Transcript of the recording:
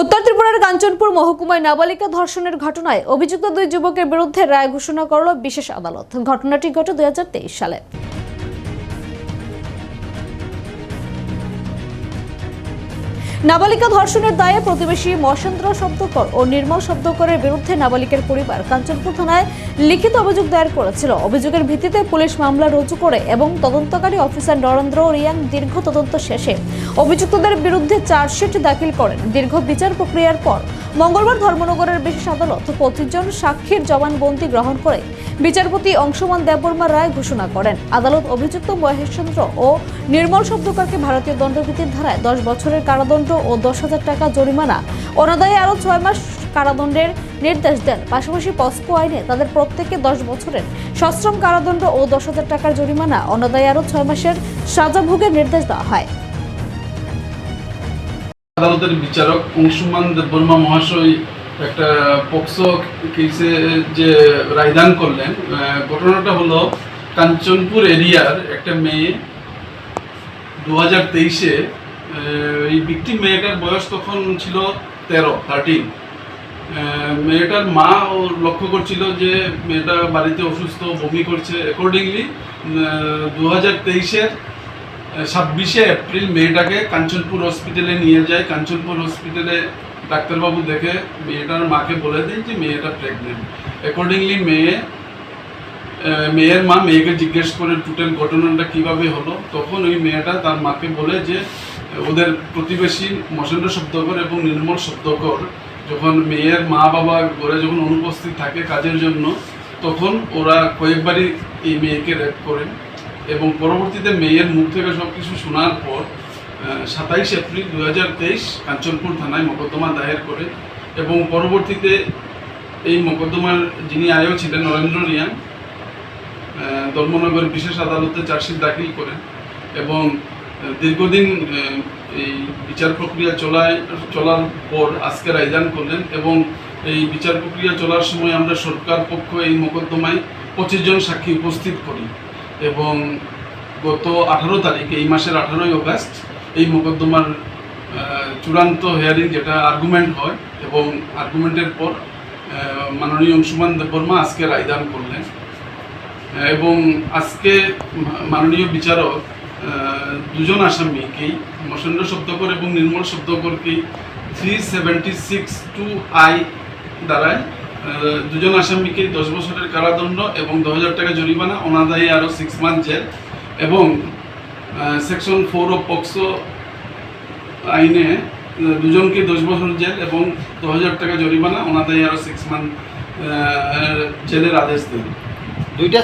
উত্তর ত্রিপুরার কাঞ্চনপুর মহকুমায় নাবালিকা ধর্ষণের ঘটনায় অভিযুক্ত দুই যুবকের বিরুদ্ধে রায় ঘোষণা করল বিশেষ আদালত। ঘটনাটি ঘটে দুই হাজার তেইশ সালে। নাবালিকা ধর্ষণের দায়ে প্রতিবেশী মহেন্দ্র শব্দকর ও নির্মল শব্দকরের বিরুদ্ধে নাবালিকের পরিবার কাঞ্চনপুর থানায় লিখিত অভিযোগ দায়ের করেছিল। অভিযোগের ভিত্তিতে পুলিশ মামলা রুজু করে এবং তদন্তকারী অফিসার নরেন্দ্র রিয়াং দীর্ঘ তদন্ত শেষে অভিযুক্তদের বিরুদ্ধে চার্জশিট দাখিল করেন। দীর্ঘ বিচার প্রক্রিয়ার পর মঙ্গলবার ধর্মনগরের বিশেষ আদালত পঁচিশ জন সাক্ষীর জবানবন্দি গ্রহণ করে বিচারপতি অংশমান দেববর্মা রায় ঘোষণা করেন। আদালত অভিযুক্ত মহেশচন্দ্র ও নির্মল শব্দকারকে ভারতীয় দণ্ডবিধির ধারায় দশ বছরের কারাদণ্ড ও দশ হাজার টাকা জরিমানা। অনাদায়ে আরও ছয় মাস কারাদণ্ডের নির্দেশ দেন। পাশাপাশি পস্কো আইনে তাদের প্রত্যেকে দশ বছরের সশ্রম কারাদণ্ড ও দশ হাজার টাকার জরিমানা। অনাদায়ে আরও ছয় মাসের সাজা ভোগের নির্দেশ দেওয়া হয়। আদালতের বিচারক অংশুমান দেববর্মা মহাশয় একটা পক্সো কেসে যে রায়দান করলেন ঘটনাটা হলো কাঞ্চনপুর এরিয়ার একটা মেয়ে দু হাজার তেইশে এই বিক্টিম মেয়েটার বয়স তখন ছিল তেরো থার্টিন মেয়েটার মা ও লক্ষ্য করছিল যে মেয়েটা বাড়িতে অসুস্থ, বমি করছে। অ্যাকর্ডিংলি দু হাজার তেইশের ছাব্বিশে এপ্রিল মেয়েটাকে কাঞ্চনপুর হসপিটালে নিয়ে যায়। কাঞ্চনপুর হসপিটালে ডাক্তারবাবু দেখে মেয়েটার মাকে বলে দেন যে মেয়েটা প্রেগনেন্ট অ্যাকর্ডিংলি মেয়ে মেয়ের মা মেয়েকে জিজ্ঞেস করে, টোটাল ঘটনাটা কীভাবে হলো? তখন ওই মেয়েটা তার মাকে বলে যে, ওদের প্রতিবেশী মসেন্দ্র শব্দকর এবং নির্মল শব্দকর যখন মেয়ের মা বাবা ঘরে যখন অনুপস্থিত থাকে কাজের জন্য, তখন ওরা কয়েকবারই এই মেয়েকে রেপ করেন। এবং পরবর্তীতে মেয়ের মুখ থেকে সব কিছু শোনার পর সাতাইশ এপ্রিল দু হাজার তেইশ কাঞ্চনপুর থানায় মোকদ্দমা দায়ের করে এবং পরবর্তীতে এই মোকদ্দমার যিনি আয়ও ছিলেন, নরেন্দ্র রিয়াং ধর্মনগর বিশেষ আদালতে চার্জশিট দাখিল করেন এবং দীর্ঘদিন এই বিচার প্রক্রিয়া চলায়, চলার পর আজকে রায়দান করলেন এবং এই বিচার প্রক্রিয়া চলার সময় আমরা সরকার পক্ষ এই মোকদ্দমায় পঁচিশ জন সাক্ষী উপস্থিত করি। এবং গত আঠারো তারিখ, এই মাসের আঠারোই আগস্ট এই মোকদ্দমার চূড়ান্ত হেয়ারিং যেটা আর্গুমেন্ট হয় এবং আর্গুমেন্টের পর মাননীয় অংশুমান দেববর্মা আজকে রায়দান করলেন। এবং আজকে মাননীয় বিচারক দুজন আসামিকেই মসেন্দ্র শব্দকর এবং Nirmal শব্দকরকেই three seventy six two I দ্বারায় দুজন আসামিকে দশ বছরের কারাদণ্ড এবং দশ হাজার টাকা জরিমানা, অনাদায়ী আরও সিক্স মান্থ জেল এবং সেকশন ফোর অফ পক্সো আইনে দুজনকে দশ বছর জেল এবং দু হাজার টাকা জরিমানা, অনাদায়ী আরও সিক্স মান্থ জেলের আদেশ দেন। দুইটা